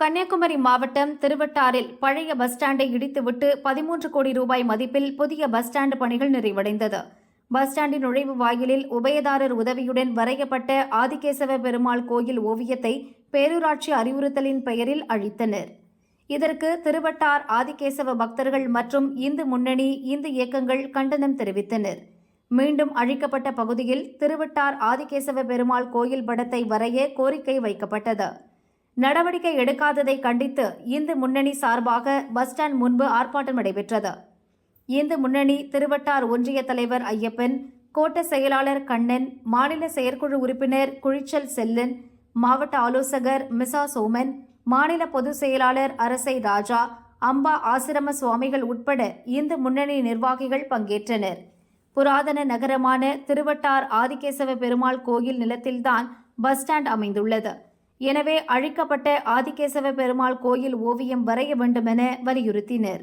கன்னியாகுமரி மாவட்டம் திருவட்டாரில் பழைய பஸ் ஸ்டாண்டை இடித்துவிட்டு பதிமூன்று கோடி ரூபாய் மதிப்பில் புதிய பஸ் ஸ்டாண்டு பணிகள் நிறைவடைந்தது. பஸ் ஸ்டாண்டின் நுழைவு வாயிலில் உபயதாரர் உதவியுடன் வரையப்பட்ட ஆதிகேசவ பெருமாள் கோயில் ஓவியத்தை பேரூராட்சி அறிவுறுத்தலின் பெயரில் அழித்தனர். இதற்கு திருவட்டார் ஆதிகேசவ பக்தர்கள் மற்றும் இந்து முன்னணி இந்து இயக்கங்கள் கண்டனம் தெரிவித்தனர். மீண்டும் அழிக்கப்பட்ட பகுதியில் திருவட்டார் ஆதிகேசவ பெருமாள் கோயில் படத்தை வரைய கோரிக்கை வைக்கப்பட்டது. நடவடிக்கை எடுக்காததை கண்டித்து இந்து முன்னணி சார்பாக பஸ் ஸ்டாண்ட் முன்பு ஆர்ப்பாட்டம் நடைபெற்றது. இந்து முன்னணி திருவட்டார் ஒன்றிய தலைவர் ஐயப்பன் கோட்ட செயலாளர் கண்ணன் மாநில செயற்குழு உறுப்பினர் குழிச்சல் செல்லன் மாவட்ட ஆலோசகர் மிசா சோமன் மாநில பொதுச் செயலாளர் அரசை ராஜா அம்பா ஆசிரம சுவாமிகள் உட்பட இந்து முன்னணி நிர்வாகிகள் பங்கேற்றனர். புராதன நகரமான திருவட்டார் ஆதிகேசவ பெருமாள் கோயில் நிலத்தில்தான் பஸ் ஸ்டாண்ட் அமைந்துள்ளது. எனவே அழிக்கப்பட்ட ஆதிகேசவ பெருமாள் கோயில் ஓவியம் வரைய வேண்டுமென வலியுறுத்தினர்.